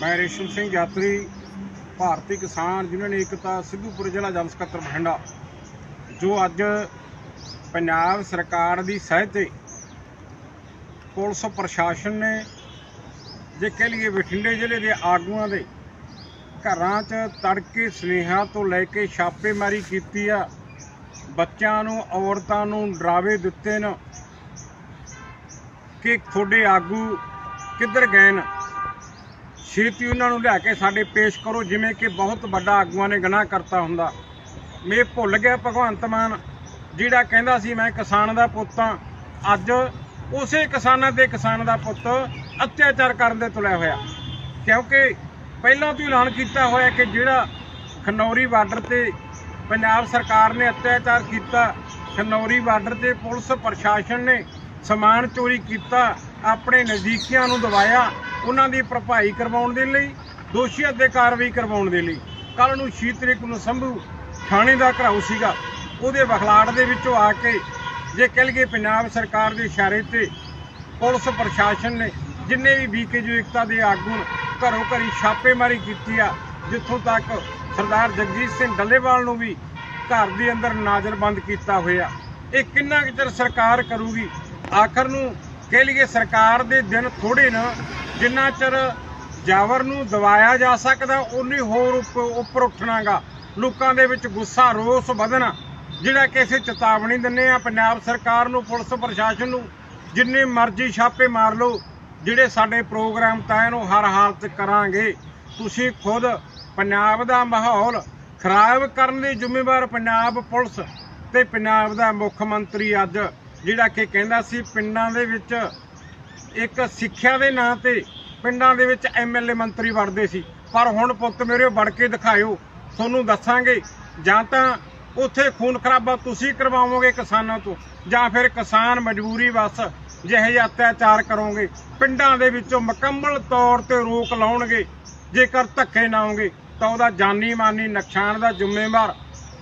ਮੈਂ ਰੇਸ਼ਮ ਸਿੰਘ ਯਾਤਰੀ, ਭਾਰਤੀ ਕਿਸਾਨ ਯੂਨੀਅਨ ਏਕਤਾ, ਸਿੱਧੂਪੁਰ ਜ਼ਿਲ੍ਹਾ ਜਨ ਸਕੱਤਰ ਬਠਿੰਡਾ। ਜੋ ਅੱਜ ਪੰਜਾਬ ਸਰਕਾਰ ਦੀ ਸਹਿ ਤੇ ਪੁਲਿਸ ਪ੍ਰਸ਼ਾਸਨ ਨੇ, ਜੇ ਕਹਿ ਲਈਏ ਬਠਿੰਡੇ ਜ਼ਿਲ੍ਹੇ ਦੇ ਆਗੂਆਂ ਦੇ ਘਰਾਂ 'ਚ ਤੜਕੇ ਸੁਨੇਹਾ ਤੋਂ ਲੈ ਕੇ ਛਾਪੇਮਾਰੀ ਕੀਤੀ ਆ, ਬੱਚਿਆਂ ਨੂੰ, ਔਰਤਾਂ ਨੂੰ ਡਰਾਵੇ ਦਿੱਤੇ ਨੇ। ਕਿ ਤੁਹਾਡੇ ਆਗੂ ਕਿੱਧਰ ਗਏ ਨੇ? ਛੇਤੀ ਉਹਨਾਂ ਨੂੰ ਲਿਆ ਕੇ ਸਾਡੇ ਪੇਸ਼ ਕਰੋ, ਜਿਵੇਂ ਕਿ ਬਹੁਤ ਵੱਡਾ ਆਗੂਆਂ ਨੇ ਗੁਨਾਹ ਕਰਤਾ ਹੁੰਦਾ। ਮੇ ਭੁੱਲ ਗਿਆ ਭਗਵੰਤ ਮਾਨ, ਜਿਹੜਾ ਕਹਿੰਦਾ ਸੀ, ਮੈਂ ਕਿਸਾਨ ਦਾ ਪੁੱਤ ਹਾਂ। ਅੱਜ ਉਸੇ ਕਿਸਾਨਾਂ ਦੇ ਕਿਸਾਨ ਦਾ ਪੁੱਤ ਅਤਿਆਚਾਰ ਕਰਨ ਦੇ ਤੁਲਿਆ ਹੋਇਆ। ਕਿਉਂਕਿ ਪਹਿਲਾਂ ਤੋਂ ਐਲਾਨ ਕੀਤਾ ਹੋਇਆ ਕਿ ਜਿਹੜਾ ਖਨੌਰੀ ਬਾਰਡਰ ਤੇ ਪੰਜਾਬ ਸਰਕਾਰ ਨੇ ਅਤਿਆਚਾਰ ਕੀਤਾ, ਖਨੌਰੀ ਬਾਰਡਰ ਤੇ ਪੁਲਿਸ ਪ੍ਰਸ਼ਾਸਨ ਨੇ ਸਮਾਨ ਚੋਰੀ ਕੀਤਾ, ਆਪਣੇ ਨਜ਼ਦੀਕੀਆਂ ਨੂੰ ਦਵਾਇਆ ਉਹਨਾਂ ਦੀ ਭਰਪਾਈ ਕਰਵਾਉਣ ਦੇ ਲਈ, ਦੋਸ਼ੀਆਂ ਤੇ ਕਾਰਵਾਈ ਕਰਵਾਉਣ ਦੇ ਲਈ। ਕੱਲ ਨੂੰ 6 ਤਰੀਕ ਨੂੰ ਸੰਭੂ ਥਾਣੇ ਦਾ ਘਰਾਓ ਸੀਗਾ। ਉਹਦੇ ਬਖਲਾੜ ਦੇ ਵਿੱਚੋਂ ਆ ਕੇ ਜੇ ਕਹਿ ਲਈਏ ਪੰਜਾਬ ਸਰਕਾਰ ਦੇ ਇਸ਼ਾਰੇ ਤੇ ਪੁਲਿਸ ਪ੍ਰਸ਼ਾਸਨ ਨੇ ਜਿੰਨੇ ਵੀ ਬੀਕੇਯੂ ਏਕਤਾ ਦੇ ਆਗੂ ਨੇ, ਘਰੋਂ ਘਰੀ ਛਾਪੇਮਾਰੀ ਕੀਤੀ ਆ, ਜਿੱਥੋਂ ਤੱਕ ਸਰਦਾਰ ਜਗਜੀਤ ਸਿੰਘ ਡੱਲੇਵਾਲ ਨੂੰ ਵੀ ਘਰ ਦੇ ਅੰਦਰ ਨਾਜ਼ਰਬੰਦ ਕੀਤਾ ਹੋਇਆ। ਇਹ ਕਿੰਨਾ ਕੁ ਚਿਰ ਸਰਕਾਰ ਕਰੂਗੀ? ਆਖਰ ਨੂੰ ਕਹਿ ਲਈਏ ਸਰਕਾਰ ਦੇ ਦਿਨ ਥੋੜੇ ਨਾ ਜਿੰਨਾ ਚਿਰ ਜਾਵਰ ਨੂੰ ਦਵਾਇਆ ਜਾ ਸਕਦਾ ਉਨੀ ਹੋਰ ਉੱਪ- ਉੱਪਰ ਉੱਠਣਾਗਾ। ਲੋਕਾਂ ਦੇ ਵਿੱਚ ਗੁੱਸਾ, ਰੋਸ ਵਧਣਾ, ਜਿਹੜਾ ਕਿ ਅਸੀਂ ਚੇਤਾਵਨੀ ਦਿੰਨੇ ਆ ਪੰਜਾਬ ਸਰਕਾਰ ਨੂੰ, ਪੁਲਿਸ ਪ੍ਰਸ਼ਾਸਨ ਨੂੰ, ਜਿੰਨੇ ਮਰਜ਼ੀ ਛਾਪੇ ਮਾਰ ਲਓ, ਜਿਹੜੇ ਸਾਡੇ ਪ੍ਰੋਗਰਾਮ ਤੈਅ ਨੂੰ ਹਰ ਹਾਲਤ ਕਰਾਂਗੇ। ਤੁਸੀਂ ਖੁਦ ਪੰਜਾਬ ਦਾ ਮਾਹੌਲ ਖਰਾਬ ਕਰਨ ਦੀ ਜ਼ਿੰਮੇਵਾਰ ਪੰਜਾਬ ਪੁਲਿਸ ਤੇ ਪੰਜਾਬ ਦਾ ਮੁੱਖ ਮੰਤਰੀ ਅੱਜ, ਜਿਹੜਾ ਕਿ ਕਹਿੰਦਾ ਸੀ, ਪਿੰਡਾਂ ਦੇ ਵਿੱਚ ਇੱਕ ਸਿੱਖਿਆ ਦੇ ਨਾਂ ਤੇ ਪਿੰਡਾਂ ਦੇ ਵਿੱਚ ਐਮਐਲਏ ਮੰਤਰੀ ਵੜਦੇ ਸੀ। ਪਰ ਹੁਣ ਪੁੱਤ ਮੇਰੇ ਵੜ ਕੇ ਦਿਖਾਇਓ, ਤੁਹਾਨੂੰ ਦੱਸਾਂਗੇ, ਜਾਂ ਤਾਂ ਉੱਥੇ ਖੂਨ ਖਰਾਬਾ ਤੁਸੀਂ ਕਰਵਾਓਗੇ ਕਿਸਾਨਾਂ ਤੋਂ, ਜਾਂ ਫਿਰ ਕਿਸਾਨ ਮਜਬੂਰੀ ਵਸ ਜਿਹੇ ਅਤਿਆਚਾਰ ਕਰੋਗੇ। ਪਿੰਡਾਂ ਦੇ ਵਿੱਚੋਂ ਮੁਕੰਮਲ ਤੌਰ ਤੇ ਰੋਕ ਲਾਉਣਗੇ, ਜੇਕਰ ਧੱਕੇ ਨਾ ਹੋਗੇ ਤਾਂ ਉਹਦਾ ਜਾਨੀ ਮਾਨੀ ਨੁਕਸਾਨ ਦਾ ਜ਼ਿੰਮੇਵਾਰ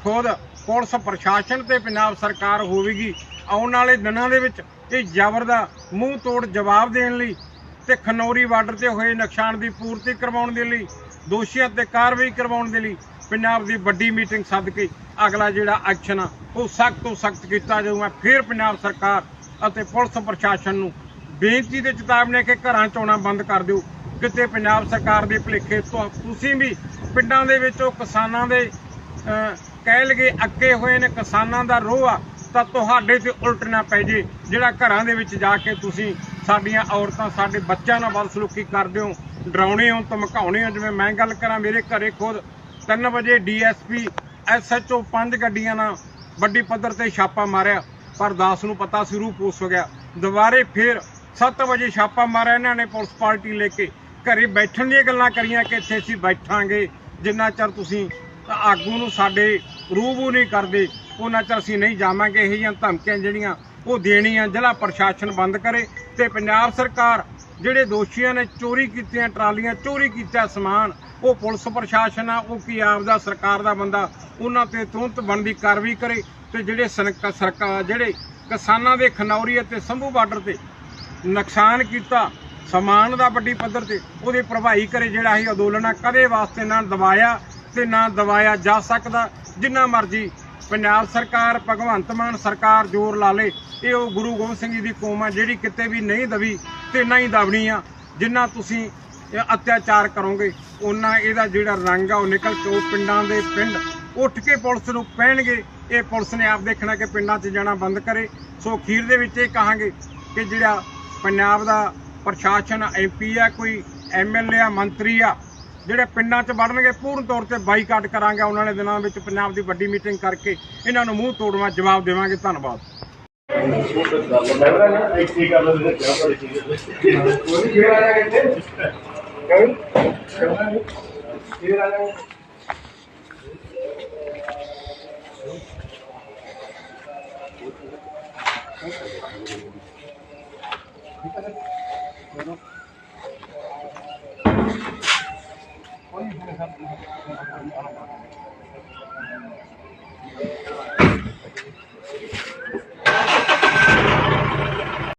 ਖੁਦ ਪੁਲਿਸ ਪ੍ਰਸ਼ਾਸਨ ਤੇ ਪੰਜਾਬ ਸਰਕਾਰ ਹੋਵੇਗੀ। ਆਉਣ ਵਾਲੇ ਦਿਨਾਂ ਦੇ ਵਿੱਚ ਇਹ ਜ਼ਬਰ ਦਾ ਮੂੰਹ ਤੋੜ ਜਵਾਬ ਦੇਣ ਲਈ ਤੇ ਖਨੌਰੀ ਬਾਰਡਰ ਤੇ ਹੋਏ ਨੁਕਸਾਨ ਦੀ ਪੂਰਤੀ ਕਰਵਾਉਣ ਦੇ ਲਈ, ਦੋਸ਼ੀਆਂ ਤੇ ਕਾਰਵਾਈ ਕਰਵਾਉਣ ਦੇ ਲਈ ਪੰਜਾਬ ਦੀ ਵੱਡੀ ਮੀਟਿੰਗ ਸੱਦ ਕੇ ਅਗਲਾ ਜਿਹੜਾ ਐਕਸ਼ਨ ਆ, ਉਹ ਸਖਤ ਤੋਂ ਸਖਤ ਕੀਤਾ ਜਾਊਗਾ ਫਿਰ ਪੰਜਾਬ ਸਰਕਾਰ ਅਤੇ ਪੁਲਿਸ ਪ੍ਰਸ਼ਾਸਨ ਨੂੰ ਬੇਨਤੀ ਤੇ ਚੇਤਾਵਨੀ ਹੈ ਕਿ ਘਰਾਂ ਚ ਆਉਣਾ ਬੰਦ ਕਰ ਦਿਓ। ਕਿਤੇ ਪੰਜਾਬ ਸਰਕਾਰ ਦੇ ਭੁਲੇਖੇ ਤੋਂ ਤੁਸੀਂ ਵੀ ਪਿੰਡਾਂ ਦੇ ਵਿੱਚ ਉਹ ਕਿਸਾਨਾਂ ਦੇ ਕਹਿ ਲਗੇ ਅੱਕੇ ਹੋਏ ਨੇ, ਕਿਸਾਨਾਂ ਦਾ ਰੋਹ ਆ ਤਾਂ ਤੁਹਾਡੇ ਤੇ ਉਲਟ ਨਾ ਪੈ ਜੇ। ਜਿਹੜਾ ਘਰਾਂ ਦੇ ਵਿੱਚ ਜਾ ਕੇ ਤੁਸੀਂ ਸਾਡੀਆਂ ਔਰਤਾਂ, ਸਾਡੇ ਬੱਚਿਆਂ ਨਾਲ ਬਦਸਲੂਕੀ ਕਰਦੇ ਹੋ, ਡਰਾਉਣੇ ਹੋ, ਧਮਕਾਉਣੇ ਹੋ, ਜਿਵੇਂ ਮੈਂ ਗੱਲ ਕਰਾਂ ਮੇਰੇ ਘਰੇ ਖੁਦ 3 ਵਜੇ ਡੀਐਸਪੀ ਐਸਐਚਓ ਪੰਜ ਗੱਡੀਆਂ ਨਾਲ ਵੱਡੀ ਪੱਧਰ ਤੇ ਛਾਪਾ ਮਾਰਿਆ, ਪਰ ਦਾਸ ਨੂੰ ਪਤਾ ਸੀ ਰੂਹ ਪੂਸ ਹੋ ਗਿਆ। ਦੁਬਾਰੇ ਫਿਰ 7 ਵਜੇ ਛਾਪਾ ਮਾਰਿਆ ਇਹਨਾਂ ਨੇ ਪੁਲਿਸ ਪਾਰਟੀ ਲੈ ਕੇ। ਘਰੇ ਬੈਠਣ ਦੀਆਂ ਗੱਲਾਂ ਕਰੀਆਂ ਕਿ ਇੱਥੇ ਅਸੀਂ ਬੈਠਾਂਗੇ, ਜਿੰਨਾ ਚਿਰ ਤੁਸੀਂ ਆਗੂ ਨੂੰ ਸਾਡੇ ਰੂਬੂ ਨਹੀਂ ਕਰਦੇ। ਉਹਨਾਂ ਚਿਰ ਅਸੀਂ ਨਹੀਂ ਜਾਵਾਂਗੇ, ਇਹ ਜਿਹੀਆਂ ਧਮਕੀਆਂ ਜਿਹੜੀਆਂ ਉਹ ਦੇਣੀਆਂ ਜ਼ਿਲ੍ਹਾ ਪ੍ਰਸ਼ਾਸਨ ਬੰਦ ਕਰੇ ਤੇ ਪੰਜਾਬ ਸਰਕਾਰ ਜਿਹੜੇ ਦੋਸ਼ੀਆਂ ਨੇ ਚੋਰੀ ਕੀਤੀਆਂ, ਟਰਾਲੀਆਂ ਚੋਰੀ ਕੀਤਾ ਸਮਾਨ, ਉਹ ਪੁਲਿਸ ਪ੍ਰਸ਼ਾਸਨ ਆ, ਉਹ ਕੀ ਆਪਦਾ ਸਰਕਾਰ ਦਾ ਬੰਦਾ, ਉਹਨਾਂ ਤੇ ਤੁਰੰਤ ਬਣਦੀ ਕਾਰਵਾਈ ਕਰੇ ਤੇ ਜਿਹੜੇ ਸਨਕ- ਸਰਕਾਰ ਜਿਹੜੇ ਕਿਸਾਨਾਂ ਦੇ ਖਨੌਰੀ ਅਤੇ ਸੰਭੂ ਬਾਰਡਰ ਤੇ ਨੁਕਸਾਨ ਕੀਤਾ, ਸਮਾਨ ਦਾ ਵੱਡੀ ਪੱਧਰ ਤੇ ਉਹਦੀ ਭਰਵਾਈ ਕਰੇ, ਜਿਹੜਾ ਇਹ ਅੰਦੋਲਨ ਆ, ਕਦੇ ਵਾਸਤੇ ਨਾ ਦਬਾਇਆ ਤੇ ਨਾ ਦਬਾਇਆ ਜਾ ਸਕਦਾ, ਜਿੰਨਾ ਮਰਜ਼ੀ ਪੰਜਾਬ ਸਰਕਾਰ, ਭਗਵੰਤ ਮਾਨ ਸਰਕਾਰ ਜ਼ੋਰ ਲਾ ਲੇ, ਇਹ ਉਹ ਗੁਰੂ ਗੋਬਿੰਦ ਸਿੰਘ ਜੀ ਦੀ ਕੌਮ ਆ, ਜਿਹੜੀ ਕਿਤੇ ਵੀ ਨਹੀਂ ਦਵੀ ਤੇ ਨਾ ਹੀ ਦਬਣੀ ਆ, ਜਿੰਨਾ ਤੁਸੀਂ ਅਤਿਆਚਾਰ ਕਰੋਗੇ ਉਹਨਾਂ ਇਹਦਾ ਜਿਹੜਾ ਰੰਗ ਆ, ਉਹ ਨਿਕਲ ਕੇ ਉਹ ਪਿੰਡਾਂ ਦੇ ਪਿੰਡ ਉੱਠ ਕੇ ਪੁਲਿਸ ਨੂੰ ਪੈਣਗੇ ਇਹ ਪੁਲਿਸ ਨੇ ਆਪ ਦੇਖਣਾ ਕਿ ਪਿੰਡਾਂ 'ਚ ਜਾਣਾ ਬੰਦ ਕਰੇ। ਸੋ ਅਖੀਰ ਦੇ ਵਿੱਚ ਇਹ ਕਹਾਂਗੇ ਕਿ ਜਿਹੜਾ ਪੰਜਾਬ ਦਾ ਪ੍ਰਸ਼ਾਸਨ ਐਮਪੀ ਆ, ਕੋਈ ਐਮਐਲਏ ਆ, ਮੰਤਰੀ ਆ ਜਿਹੜੇ ਪਿੰਡਾਂ 'ਚ ਵੜਨਗੇ ਪੂਰਨ ਤੌਰ ਤੇ ਬਾਈਕਾਟ ਕਰਾਂਗੇ ਆਉਣ ਵਾਲੇ ਦਿਨਾਂ ਵਿੱਚ ਪੰਜਾਬ ਦੀ ਵੱਡੀ ਮੀਟਿੰਗ ਕਰਕੇ ਇਹਨਾਂ ਨੂੰ ਮੂੰਹ ਤੋੜਵਾ ਜਵਾਬ ਦੇਵਾਂਗੇ। ਧੰਨਵਾਦ। Thank you.